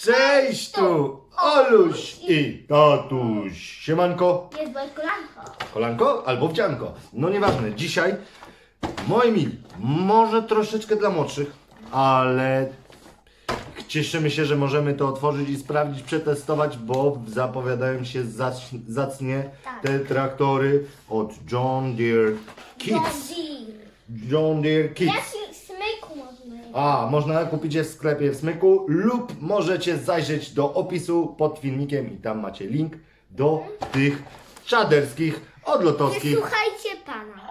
Cześć tu Oluś i tatuś. Siemanko, Jest moje kolanko. kolanko albo wdzianko. No nieważne, dzisiaj moi mili, może troszeczkę dla młodszych, ale cieszymy się, że możemy to otworzyć i sprawdzić, przetestować, bo zapowiadają się zac- zacnie Tak. te traktory od John Deere John Kids. John Deere Kids. Można mieć? A, można kupić je w sklepie w Smyku lub możecie zajrzeć do opisu pod filmikiem i tam macie link do tych czaderskich, odlotowskich. Słuchajcie pana.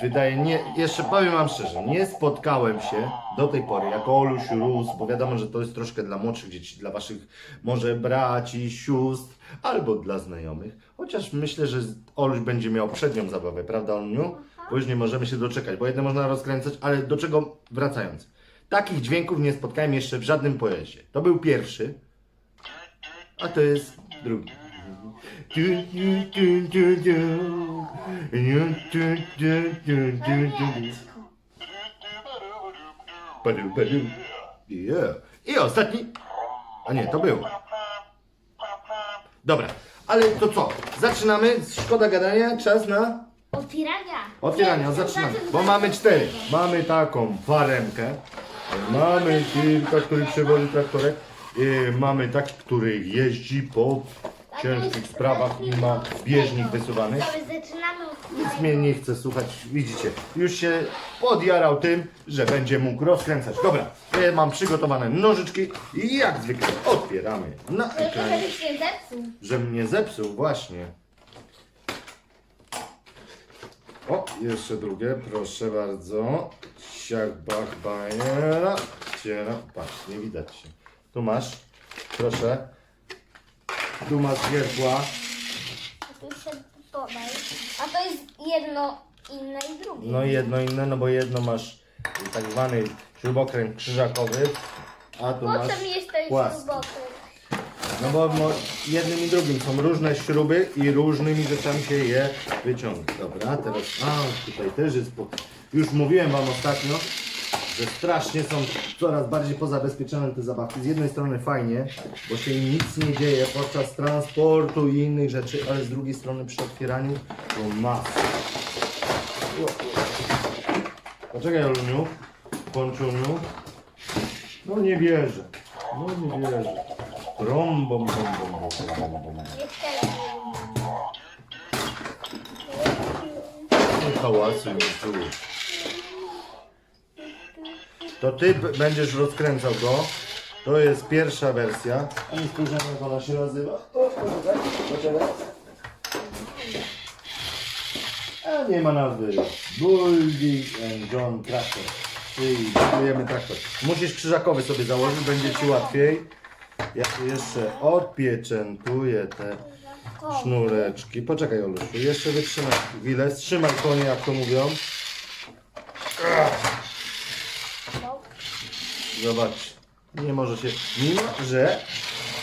Wydaje nie, jeszcze powiem wam szczerze, nie spotkałem się do tej pory jako Oluś Rus, bo wiadomo, że to jest troszkę dla młodszych dzieci, dla waszych może braci, sióstr, albo dla znajomych. Chociaż myślę, że Oluś będzie miał przednią zabawę, prawda Oluniu? Bo już nie możemy się doczekać, bo jedne można rozkręcać, ale do czego wracając. Takich dźwięków nie spotkałem jeszcze w żadnym pojeździe. To był pierwszy, a to jest drugi. I ostatni. A nie, to był. Dobra, ale to co? Zaczynamy. Szkoda gadania, czas na Otwierania. otwieranie. Nie, Zaczynamy. Bo mamy cztery. Mamy taką faremkę. Mamy kilka, który przewodzi traktorek. I mamy taki, który jeździ po ciężkich sprawach i ma bieżnik wysuwany. Zaczynamy Nic mnie nie chce słuchać, widzicie. Już się podjarał tym, że będzie mógł rozkręcać. Dobra, ja mam przygotowane nożyczki i jak zwykle otwieramy na ekranie. byś się zepsuł. Że mnie zepsuł, właśnie. O, jeszcze drugie, proszę bardzo. Siak, bach, bajera. Ciera. Patrz, nie widać się. Tu masz, proszę. Tu masz wiertła. A tu się podaj. A to jest jedno inne i drugie. No jedno inne, no bo jedno masz tak zwany śrubokręt krzyżakowy, a tu masz mi jest ten płaski. śrubokręt? No bo jednym i drugim są różne śruby i różnymi rzeczami się je wyciąga. Dobra, teraz, a tutaj też jest, po, już mówiłem wam ostatnio, że strasznie są coraz bardziej pozabezpieczone te zabawki. Z jednej strony fajnie, bo się im nic nie dzieje podczas transportu i innych rzeczy, ale z drugiej strony przy otwieraniu to masa. Poczekaj, Oluniu, Ponczuniu. No nie wierzę. No nie wierzę. Trom, bom, bom, bom, bom, bom, bom. Jeszcze Nie hałasuj. To ty będziesz rozkręcał go. To jest pierwsza wersja. Nie spojrzałem jak ona się nazywa. O, poczekaj. A nie ma nazwy. Bulding and John Tractor. Czyli budujemy traktor. Musisz krzyżakowy sobie założyć, będzie ci łatwiej. Ja tu jeszcze odpieczętuję te sznureczki. Poczekaj Olusiu, jeszcze wytrzymaj chwilę. Wstrzymaj konie, jak to mówią. Zobacz, nie może się, mimo że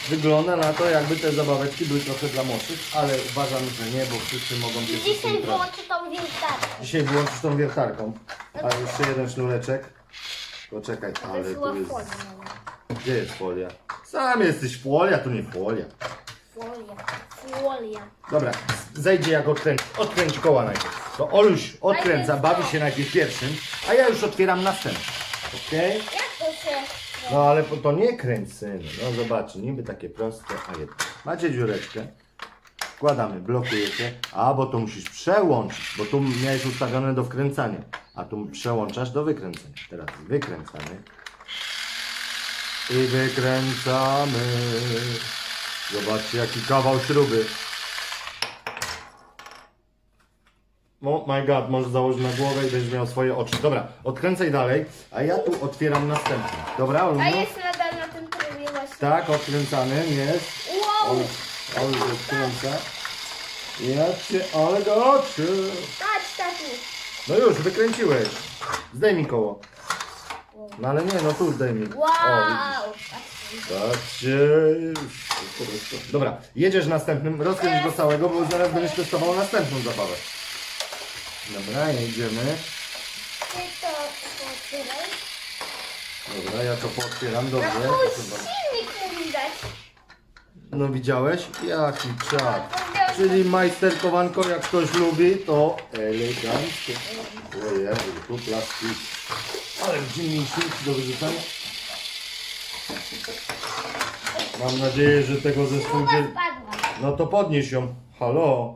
wygląda na to, jakby te zabaweczki były trochę dla młodszych, ale uważam, że nie, bo wszyscy mogą się Dzisiaj wyłączę tą wiertarkę. Dzisiaj wyłączysz tą wiertarką. A jeszcze jeden sznureczek. Poczekaj, ale tu jest... Gdzie jest folia? Sam jesteś folia, tu nie folia. Folia. Folia. Dobra, zejdzie jak odkręć, odkręć koła najpierw. To Oluś odkręca, bawi się najpierw pierwszym, a ja już otwieram następny. Okej? Jak to się... No ale po- to nie kręć synu. No zobaczcie, niby takie proste, a jednak. Macie dziureczkę. Wkładamy, blokujecie. A, bo to musisz przełączyć, bo tu miałeś ustawione do wkręcania. A tu przełączasz do wykręcenia. Teraz wykręcamy. I wykręcamy. Zobaczcie, jaki kawał śruby. Oh my god, możesz założyć na głowę i będziesz miał swoje oczy. Dobra, odkręcaj dalej, a ja tu otwieram następny. Dobra, A Olunia? jest nadal na tym trybie właśnie. Tak, odkręcany jest. Wow! Olu, Olu odkręca. Ja cię, ale go oczy. Patrz, tatu. No już, wykręciłeś. Zdejmij koło. No ale nie, no tu zdejmij. O, Wow! widzisz. Patrzcie. Dobra, jedziesz następnym, rozkręć go całego, bo zaraz będziesz testował następną zabawę. Dobra, jedziemy. Ty to otwieraj. Dobra, ja to pootwieram, dobrze. No proszę puść bardzo. silnik nie widać. No widziałeś? Jaki czad. Czyli majsterkowanko, jak ktoś lubi, to elegancko. Ojej, tu plastik. Gdzie mi silniki do wyrzucania? Mam nadzieję, że tego ze Śruba spółdzielni... spadła. No to podnieś ją. Halo.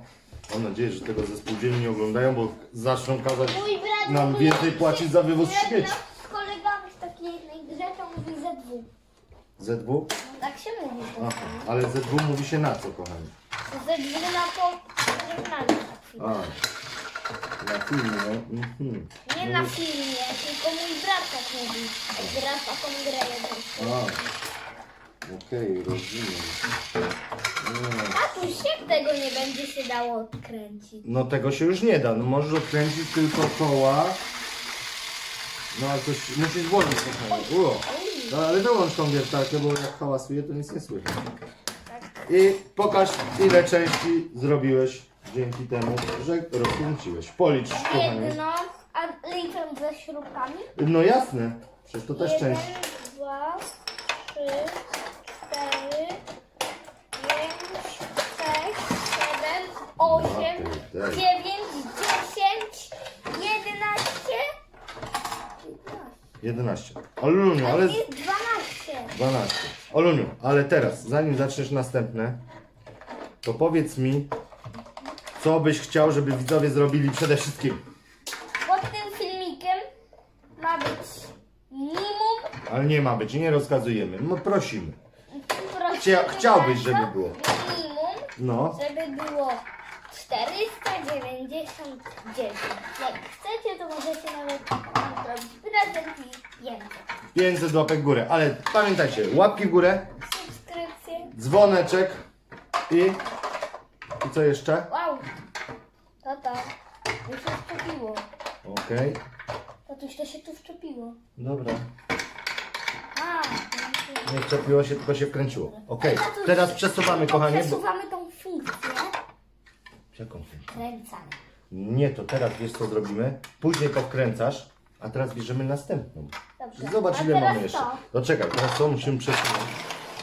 Mam nadzieję, że tego ze spółdzielni nie oglądają, bo zaczną kazać Mój brat nam mówi, więcej że płacić za wywóz jedna śmieci. z kolegami w takiej jednej grze to mówi ZW. ZW? Tak się mówi. Aha, ale ZW mówi się na co, kochani? ZW na to żegnanie za chwilę. A, na filmie. Mhm. Nie na filmie, tylko mój brat tak mówi. Gra w taką grę jedną. A, okej, rozumiem. Nie. Tatuś, jak tego nie będzie się dało odkręcić? No tego się już nie da. No możesz odkręcić tylko koła. No ale coś musisz włożyć kochani. Uo. No ale dołącz tą wiertarkę, bo jak hałasuje to nic nie słychać. I pokaż ile części zrobiłeś dzięki temu, że rozkręciłeś. Policz kochani. Jedno, a licząc ze śrubkami? No jasne. Przecież to też Jeden, część. dwa, trzy, cztery, pięć, sześć, siedem, osiem, ty, daj. dziewięć, dziesięć, jedenaście, 11. Oluniu, ale... jest dwanaście. 12. Oluniu, ale teraz, zanim zaczniesz następne, to powiedz mi, co byś chciał, żeby widzowie zrobili przede wszystkim. Pod tym filmikiem ma być minimum, Ale nie ma być, nie rozkazujemy, no prosimy. prosimy Chcia- chciałbyś, bardzo, żeby było. minimum, No, żeby było 499. Jak chcecie, to możecie nawet nam zrobić prezent i więcej. 500 łapek w górę, ale pamiętajcie, łapki w górę, Subskrypcje. dzwoneczek i... I co jeszcze? Już się wczepiło. Okej, Tatuś, to się tu wczepiło. dobra. A, Nie wczepiło się, tylko się wkręciło. Okej, Tatuś, teraz przesuwamy, kochanie, bo... Przesuwamy tą funkcję Jaką funkcję? kręcania. Nie, to teraz wiesz co zrobimy? Później powkręcasz, a teraz bierzemy następną. Dobrze. Zobacz A ile teraz mamy jeszcze. to. No czekaj, teraz co musimy przesunąć?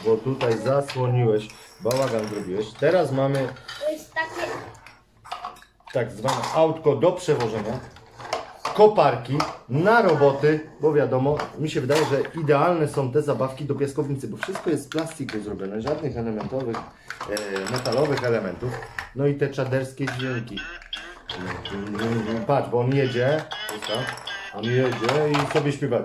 Bo tutaj zasłoniłeś, bałagan zrobiłeś. Teraz mamy To tak zwane autko do przewożenia, koparki na roboty, bo wiadomo, mi się wydaje, że idealne są te zabawki do piaskownicy, bo wszystko jest z plastiku zrobione, żadnych elementowych, e, metalowych elementów. No i te czaderskie dźwięki. Patrz, bo on jedzie, on jedzie i sobie śpiewa.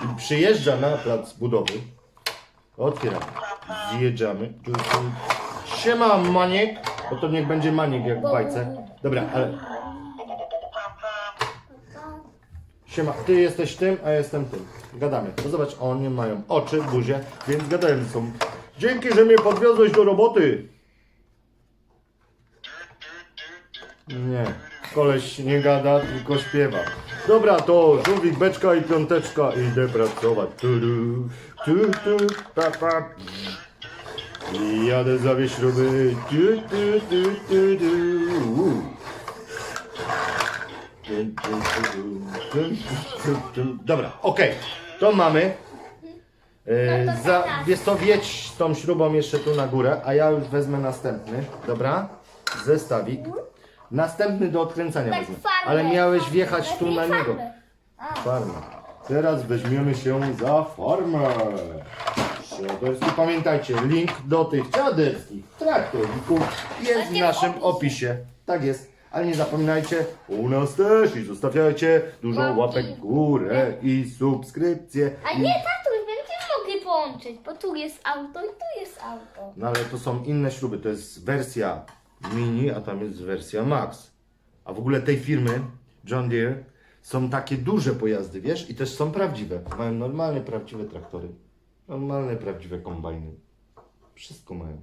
I przyjeżdża na plac budowy. Otwieramy. Zjeżdżamy. Tu, tu. Siema Maniek, bo to niech będzie Maniek jak w bajce. Dobra, ale siema, ty jesteś tym, a jestem tym. Gadamy. No zobacz, oni mają oczy, buzię, więc gadają ze sobą. Dzięki, że mnie podwiozłeś do roboty. Nie, koleś nie gada, tylko śpiewa. Dobra, to żółwik, beczka i piąteczka, idę pracować. Tu, tu, tu, tu, pa, pa. I jadę zawieźć śruby. Tu, tu, tu, tu, tu. U. Tum, tum, tum, tum, tum, tum. Dobra, okej, to mamy. E, No to za, wiesz co, wiedź tą śrubą jeszcze tu na górę, a ja już wezmę następny, dobra? Zestawik. Następny do odkręcania tak wezmę. farmę. Ale miałeś wjechać tu na niego. farmę. A. Teraz weźmiemy się za farmę. Czaderski. Pamiętajcie, link do tych czaderskich traktorików jest w naszym opisie. opisie. Tak jest. Ale nie zapominajcie, u nas też i zostawiajcie dużo Łapki łapek w górę i subskrypcje. A nie, tatuś, będziemy mogli połączyć, bo tu jest auto i tu jest auto. No ale to są inne śruby. To jest wersja mini, a tam jest wersja max. A w ogóle tej firmy, John Deere, są takie duże pojazdy, wiesz? I też są prawdziwe. Mają normalne, prawdziwe traktory. Normalne, prawdziwe kombajny. Wszystko mają.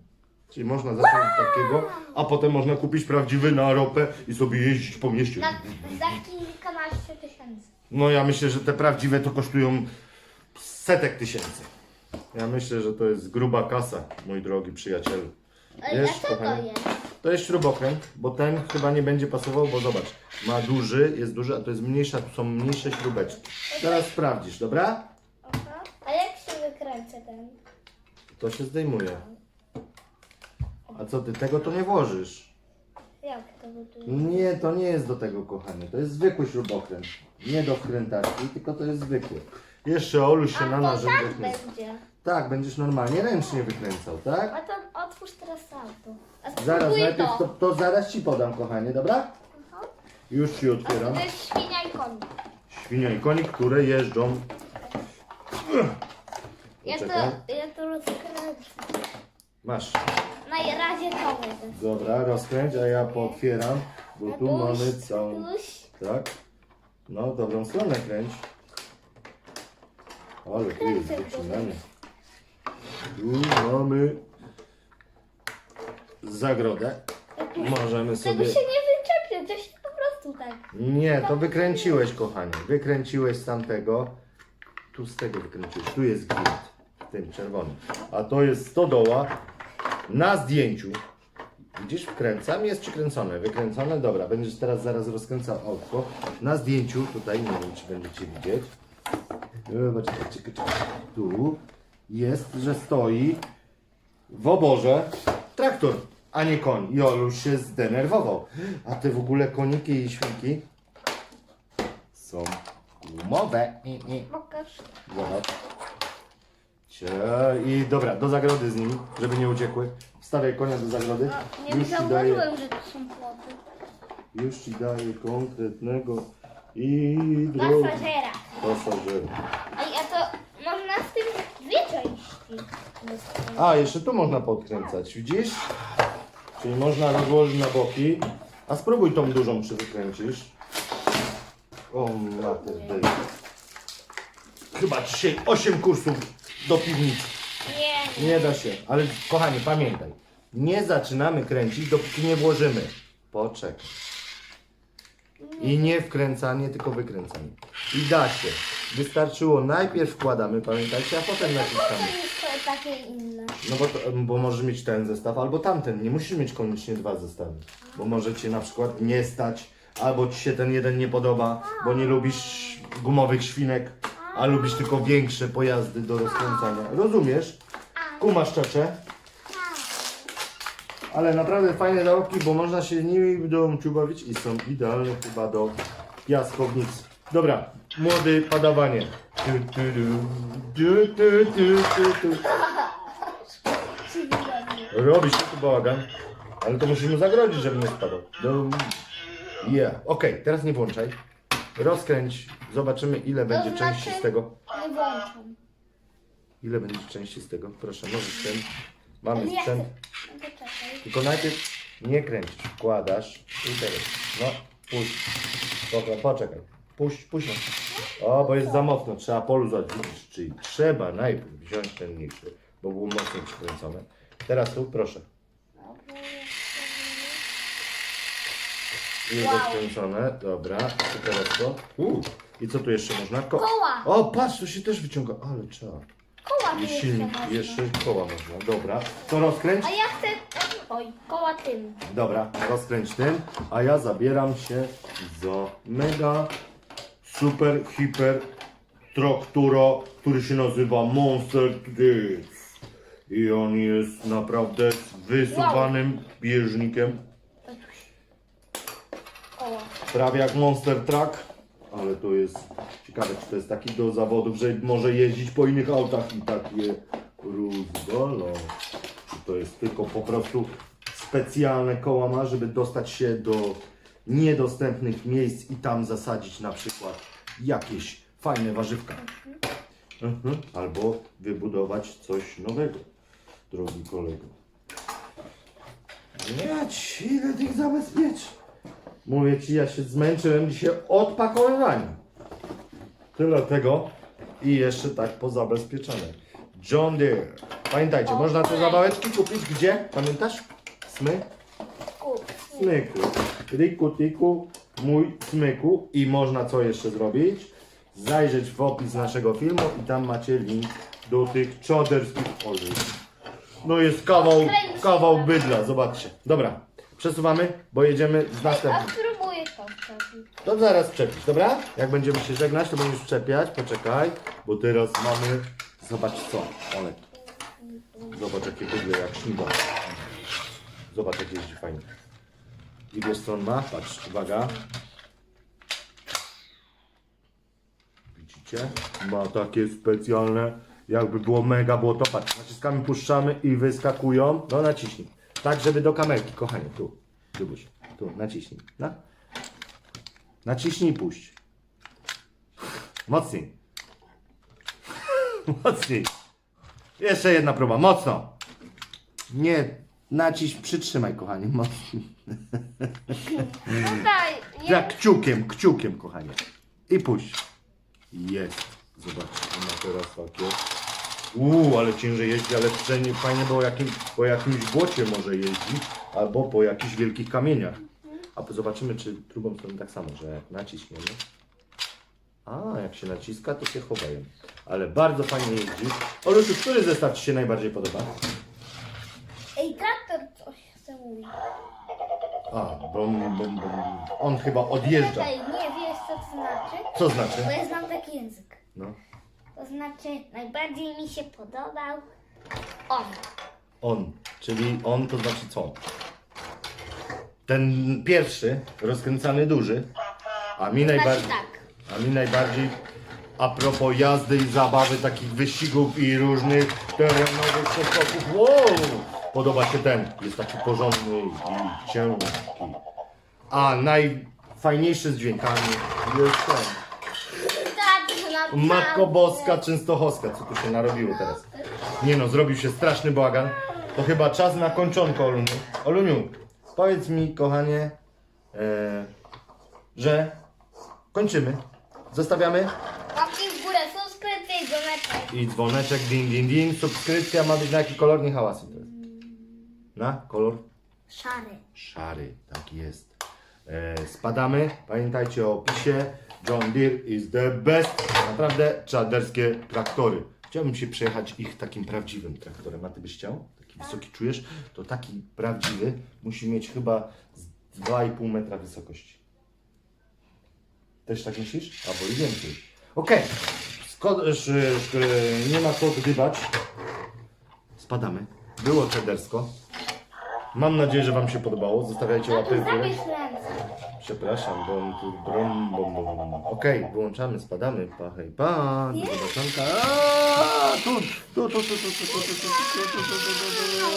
Czyli można zacząć od takiego, a potem można kupić prawdziwy na ropę i sobie jeździć po mieście. Na, za kilkanaście tysięcy. No ja myślę, że te prawdziwe to kosztują setek tysięcy. Ja myślę, że to jest gruba kasa, mój drogi przyjacielu. Ej, Wiesz, to kochanie? jest? To jest śrubokręt, bo ten chyba nie będzie pasował, bo zobacz, ma duży, jest duży, a to jest mniejsza, tu są mniejsze śrubeczki. Teraz sprawdzisz, dobra? Aha. A jak się wykręca ten? To się zdejmuje. A co ty, tego to nie włożysz? Jak to buduje? Nie, to nie jest do tego, kochanie. To jest zwykły śrubokręt. Nie do wkrętarki, tylko to jest zwykły. Jeszcze Olu się na A to narzędziach tak będzie. Tak, będziesz normalnie ręcznie wykręcał, tak? A to otwórz teraz auto. A Zaraz, spróbuj najpierw to. to, to zaraz ci podam, kochanie, dobra? Już ci otwieram. to jest świnia i koń. Świnia i konik, które jeżdżą. Ja to, Poczekaj. ja to rozkręcę. Masz. Na razie to będę. Dobra, rozkręć, a ja pootwieram, bo tu mamy całą... Tatuś. Tak? No, dobrą stronę kręć. Ale tu jest Kręcę. Tu mamy zagrodę. Możemy Tego sobie... się nie wyczepię, to się po prostu tak. Nie, to wykręciłeś, kochanie. Wykręciłeś z tamtego. Tu z tego wykręciłeś. Tu jest gwint. W tym czerwonym. A to jest stodoła na zdjęciu. Widzisz, wkręcam, jest przykręcone. Wykręcone, dobra. Będziesz teraz zaraz rozkręcał oko. Na zdjęciu, tutaj, nie wiem czy będziecie widzieć. Zobacz, czekaj, czekaj, czekaj. Tu jest, że stoi w oborze traktor, a nie koń. I Oluś się zdenerwował. A te w ogóle koniki i świnki są gumowe. Pokaż. Zobacz. Cie- I dobra, do zagrody z nimi, żeby nie uciekły. Wstawiaj konia do zagrody. Nie Już ci daję, zauważyłem, że to są płoty. już ci daję konkretnego i Dla drogi pasażera. pasażera. A to można z tym dwie części. A, jeszcze tu można podkręcać, widzisz? Czyli można rozłożyć na boki. A spróbuj tą dużą przywykręcisz. O mater dej. Chyba dzisiaj 8 kursów do piwnicy. Nie. Nie da się. Ale kochani, pamiętaj. Nie zaczynamy kręcić, dopóki nie włożymy. Poczekaj. I nie wkręcanie, tylko wykręcanie. I da się. Wystarczyło najpierw wkładamy, pamiętajcie, a potem Po naciskamy. Takie inne? No bo, to, bo możesz mieć ten zestaw albo tamten. Nie musisz mieć koniecznie dwa zestawy. Bo może cię na przykład nie stać, albo ci się ten jeden nie podoba, bo nie lubisz gumowych świnek, a lubisz tylko większe pojazdy do rozkręcania. Rozumiesz? Kumasz czacze? Ale naprawdę fajne zarobki, bo można się nimi w bawić i są idealne chyba do piaskownicy. Dobra, młody padawanie. Tu, tu. Robi się tu bałagan, ale to musimy zagrodzić, żeby nie spadał. Do... Yeah. Okej, teraz nie włączaj. Rozkręć, zobaczymy ile będzie części z tego. Nie włączam. Ile będzie części z tego? Proszę, możesz ten. Mamy sprzęt. chcę. No. Tylko najpierw nie kręcisz, wkładasz i teraz. No, puść. Dobra, poczekaj. Puść, puść. O, bo jest za mocno, trzeba poluzować. Widzisz, czyli trzeba najpierw wziąć ten mniejszy, bo był mocno przykręcony. Teraz tu, proszę. Jest rozkręcone, dobra. I teraz to. U, I co tu jeszcze można? Ko Koła. o, patrz, tu się też wyciąga, ale trzeba. Koła jeszcze silnik, można. jeszcze koła można, dobra. To rozkręć. A ja chcę... Oj, koła tym. Dobra, rozkręć tym, a ja zabieram się za mega super hiper traktoro, który się nazywa Monster Trucks. I on jest naprawdę z wysuwanym bieżnikiem, prawie jak Monster Truck, ale to jest ciekawe, czy to jest taki do zawodów, że może jeździć po innych autach i tak je rozwala. Czy to jest tylko po prostu specjalne koła ma, żeby dostać się do niedostępnych miejsc i tam zasadzić na przykład jakieś fajne warzywka. Mhm. Albo wybudować coś nowego, drogi kolego. Nie, ci, ile tych zabezpieczeń. Mówię ci, ja się zmęczyłem dzisiaj od pakowywania. Tyle tego i jeszcze tak pozabezpieczone. John Deere. Pamiętajcie, można te zabaweczki kupić gdzie? Pamiętasz? Smy? Smyku. Riku, tiku, mój smyku. I można co jeszcze zrobić? Zajrzeć w opis naszego filmu i tam macie link do tych czoderskich olejów. No jest kawał, kawał bydla, zobaczcie. Dobra, Przesuwamy, bo jedziemy z A następnym. spróbuję to wtedy. To zaraz przepisz, dobra? Jak będziemy się żegnać, to będziesz przepijać. Poczekaj, bo teraz mamy... Zobacz co, Olek. Zobacz jakie bydle, jak śniga. Zobacz jak jeździ fajnie. Ma? Patrz, uwaga. Widzicie? Ma takie specjalne, jakby było mega, było to. Patrz, naciskamy, puszczamy i wyskakują. No naciśnij. Tak, żeby do kamerki, kochanie, tu. Lubuś, tu, naciśnij. No. Naciśnij puść. Mocniej. Mocniej. Jeszcze jedna próba, mocno. Nie, naciś, przytrzymaj, kochanie. No ja... Jak kciukiem, kciukiem, kochanie. I puść. Jest. Zobaczcie, ma teraz takie. Uuu, ale ciężej jeździ, ale wszędzie fajnie, bo jakim, po jakimś błocie może jeździć, albo po jakichś wielkich kamieniach. A po- zobaczymy, czy drugą stroną tak samo, że jak naciśniemy. A, jak się naciska, to się chowają. Ale bardzo fajnie jeździ. Olusiu, który zestaw Ci się najbardziej podoba? Chce mówić. A, bum, bum, bum. On chyba odjeżdża. Czekaj, nie wiesz co to znaczy? Co znaczy? Bo ja znam taki język. No. To znaczy, najbardziej mi się podobał on. On, czyli on to znaczy co? Ten pierwszy, rozkręcany duży, a mi Znaczy najbardziej, tak. a mi najbardziej a propos jazdy i zabawy, takich wyścigów i różnych terenowych przeskoków, wow! Podoba się ten, jest taki porządny i ciężki. A najfajniejszy z dźwiękami jest ten. Tak. Matko Boska Częstochowska, co tu się narobiło teraz? Nie no, zrobił się straszny bałagan. To chyba czas na kończonko, Oluniu. Oluniu, powiedz mi, kochanie, e, że kończymy. Zostawiamy Łapki w górę, subskrypcje i dzwoneczek. i dzwoneczek, ding, ding, ding. Subskrypcja ma być na jaki kolor? Nie hałasy teraz. Na kolor Szary. szary, tak jest. E, spadamy. Pamiętajcie o opisie. John Deere is the best. Naprawdę czaderskie traktory. Chciałbym się przejechać ich takim prawdziwym traktorem. A ty byś chciał? Taki wysoki czujesz? To taki prawdziwy musi mieć chyba z 2,5 metra wysokości. Też tak myślisz? Albo i więcej. Okej. Sko- sz- sz- Nie ma co gdybać. Spadamy. Było czadersko. Mam nadzieję, że Wam się podobało. Zostawiajcie łapy w górę. Zabierz ręce. Przepraszam, bo on tu brum, bum, bum, bum. Okej, wyłączamy, spadamy. Pa, hej, pa. Do zobaczonka. Aaa, Tu, tu, tu, tu, tu, tu, tu, tu, tu, tu, tu, tu, tu, tu, tu.